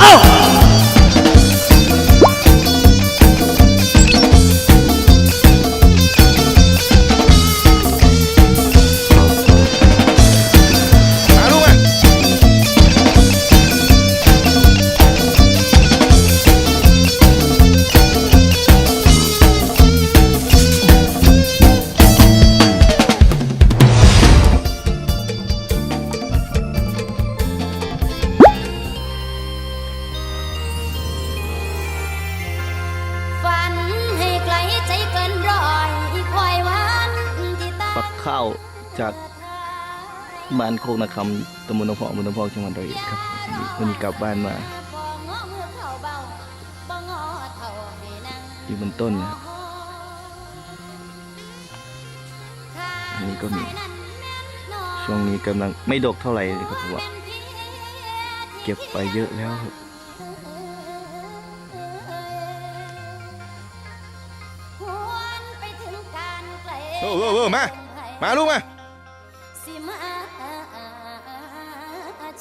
เที่ตาปักข้าวจากบ้านโคกนาคำตำบลหนองพอกอำเภอนองพอจังหวัดร้อยเอ็ดครับวันนี้กลับบ้านมาอยู่บนต้นนะอันนี้ก็มี ช่วงนี้กำลังไม่ดกเท่าไหร่เลยครับเพราะว่าเก็บไปเยอะแล้วครับหวนไปถึงการไกลเออเออเออมา มาลูกมาสิมา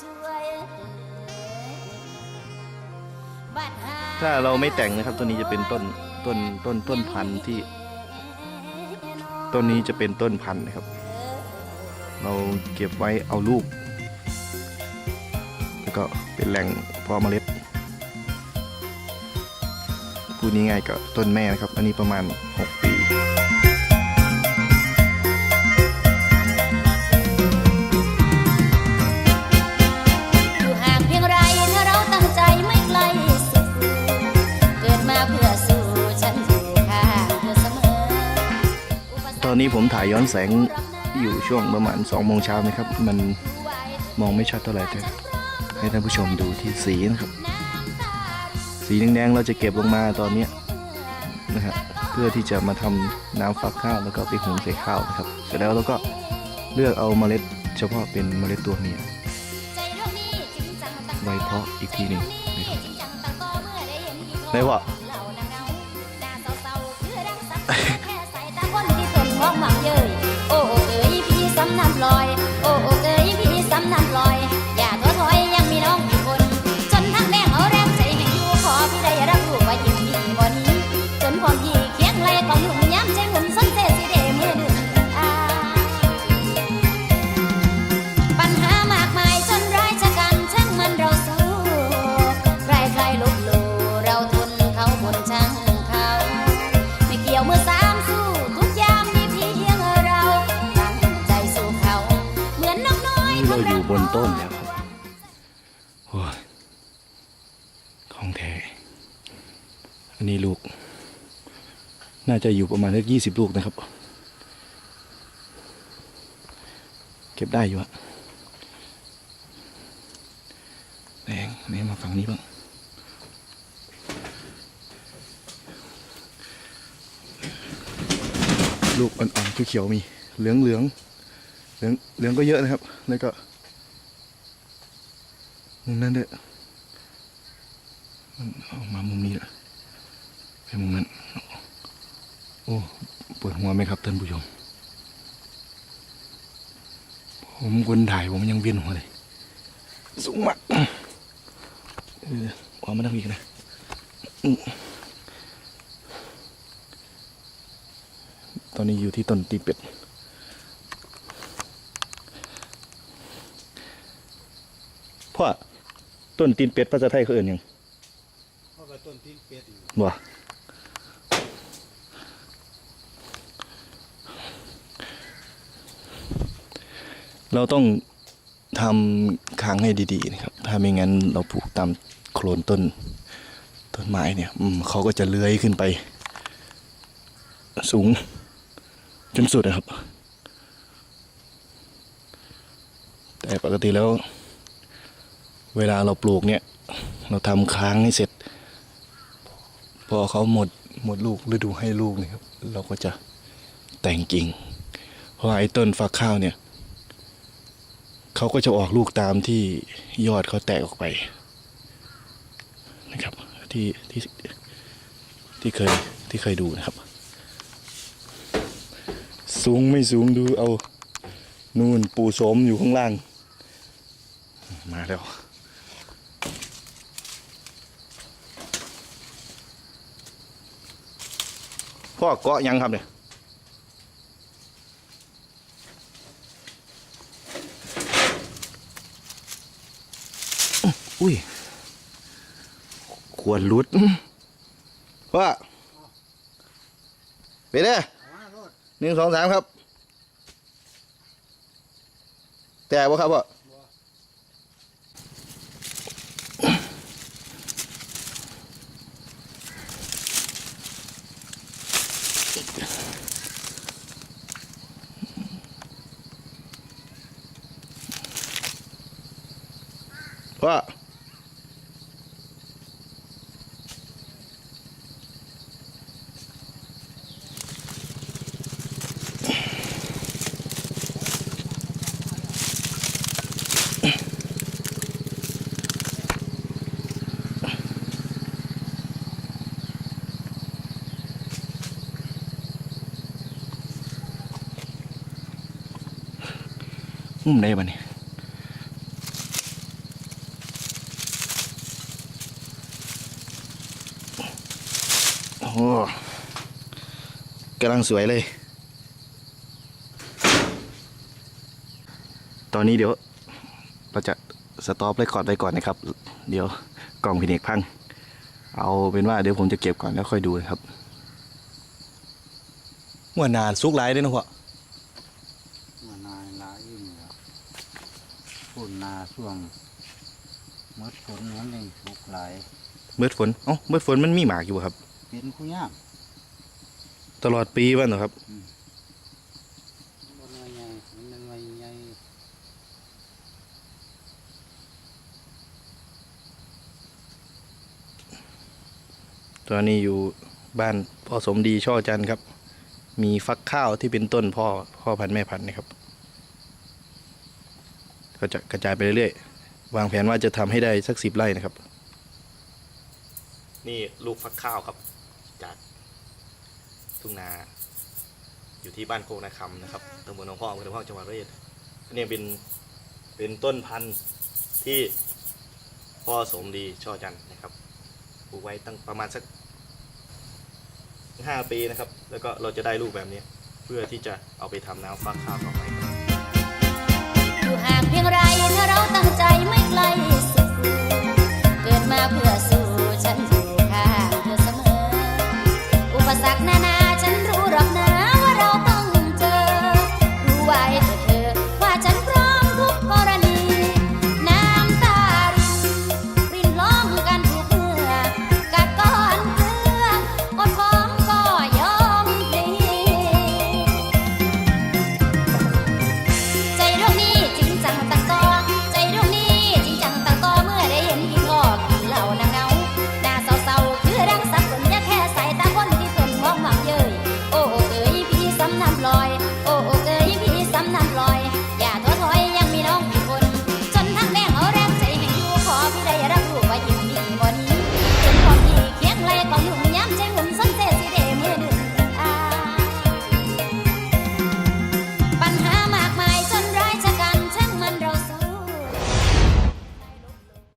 ช่วยถ้าเราไม่แต่งนะครับต้นนี้จะเป็นต้นต้นต้นต้นพันธุ์ที่ ต้นนี้จะเป็นต้นพันธุ์นะครับ เราเก็บไว้เอาลูก แล้วก็เป็นแหล่งเพาะเมล็ดพูดง่ายๆก็ต้นแม่นะครับ อันนี้ประมาณ 6 นี้ผมถ่ายย้อนแสงอยู่ช่วงประมาณ2โมงเช้านะครับ มันมองไม่ชัดเท่าไหร่แต่ให้ท่านผู้ชมดูที่สีนะครับ สีแดงๆเราจะเก็บลงมาตอนนี้นะฮะเพื่อที่จะมาทำน้ำฟักข้าวแล้วก็ไปหุงใส่ข้าวนะครับ เสร็จแล้วเราก็เลือกเอาเมล็ด เฉพาะเป็นเมล็ดตัวเมียไว้เพาะอีกทีหนึ่งนะครับได้วะ บนต้นแล้วครับโอ้ยของแท้อันนี้ลูก น่าจะอยู่ประมาณสักยี่สิบลูกนะครับ เก็บได้อยู่อะแดงนี่มาฝั่งนี้บ้างลูกอ่อนๆเขียวๆมี เหลืองเหลืองๆเหลืองเหลืองก็เยอะนะครับ แล้วก็ มุมนั้นเด้วยมันออกมามุมนี้ละไปมุมนั้น โอ้ปวดหัวไหมครับท่านผู้ชม ผมคนถ่ายผมยังเวียนหัวเลย สูงมากเออออกมาทางนี้กันนะตอนนี้อยู่ที่ต้นตีเป็ด พ่อต้นตีนเป็ดภาษาไทยเขาเอื่นยังพราะว่าต้นทิ้งเป็ดบ่เราต้องทำค้างให้ดีๆนะครับ ถ้าไม่งั้นเราปลูกตามโคลนต้นต้นไม้เนี่ยเขาก็จะเลื้อยขึ้นไป สูง จนสุดนะครับ แต่ปกติแล้ว เวลาเราปลูกเนี่ย เราทำค้างให้เสร็จ พอเขาหมดหมดลูกฤดูให้ลูกนี่ครับ เราก็จะแต่งกิ่ง เพราะไอ้ต้นฟักข้าวเนี่ยเขาก็จะออกลูกตามที่ยอดเขาแตกออกไปนะครับที่ที่ที่เคยที่เคยดูนะครับ สูงไม่สูงดูเอา นู่นปูโสมอยู่ข้างล่าง มาแล้ว พ่อเกาะยังครับเนี่ยอุ้ยควรรุดพ่อไปเด้อมาโลดหนึ่งสองสามครับ แต่บ่ครับพ่อ พ่อมุมไหนบ้านี่โอ้โหกำลังสวยเลย ตอนนี้เดี๋ยว เราจะสต็อปเรคคอร์ดไว้ก่อนนะครับ เดี๋ยวกล่องพินเอกพัง เอาเป็นว่าเดี๋ยวผมจะเก็บก่อนแล้วค่อยดูนะครับหัวนานสุกหลายด้วยนะพ่อมานายหลายอยู่เนี่ยฝุ่นนาช่วงเมื่อฝนนั้นเองทุกหลายเบิดฝนเอ้าเบิดฝนมันมีหมากอยู่บ่ครับ เป็นคู่ยากตลอดปีว่ะเหรอครับบนไว้ใหญ่มันไว้ใหญ่ตอนนี้อยู่บ้านพ่อสมดีช่อจันทร์ครับ มีฟักข้าวที่เป็นต้นพ่อพ่อพันธุ์แม่พันธุ์นะครับ ก็จะกระจายไปเรื่อยๆ วางแผนว่าจะทำให้ได้สักสิบไร่นะครับ นี่ลูกฟักข้าวครับ จากทุ่งนา อยู่ที่บ้านโคกนาคำนะครับตำบลหนองพ่ออำเภอหนองพ่อจังหวัดระยองอันนี้เป็นเป็นต้นพันธุ์ที่พ่อสมดีช่อจันนะครับปลูกไว้ตั้งประมาณสักห้าปีนะครับ แล้วก็เราจะได้ลูกแบบนี้ เพื่อที่จะเอาไปทำน้ำฟักข้าวต่อไปอยู่ห่างเพียงไรถ้าเราตั้งใจไม่ไกลสุดเกิดมาเพื่อสู่ฉัน นานาฉันรู้หรอกนะ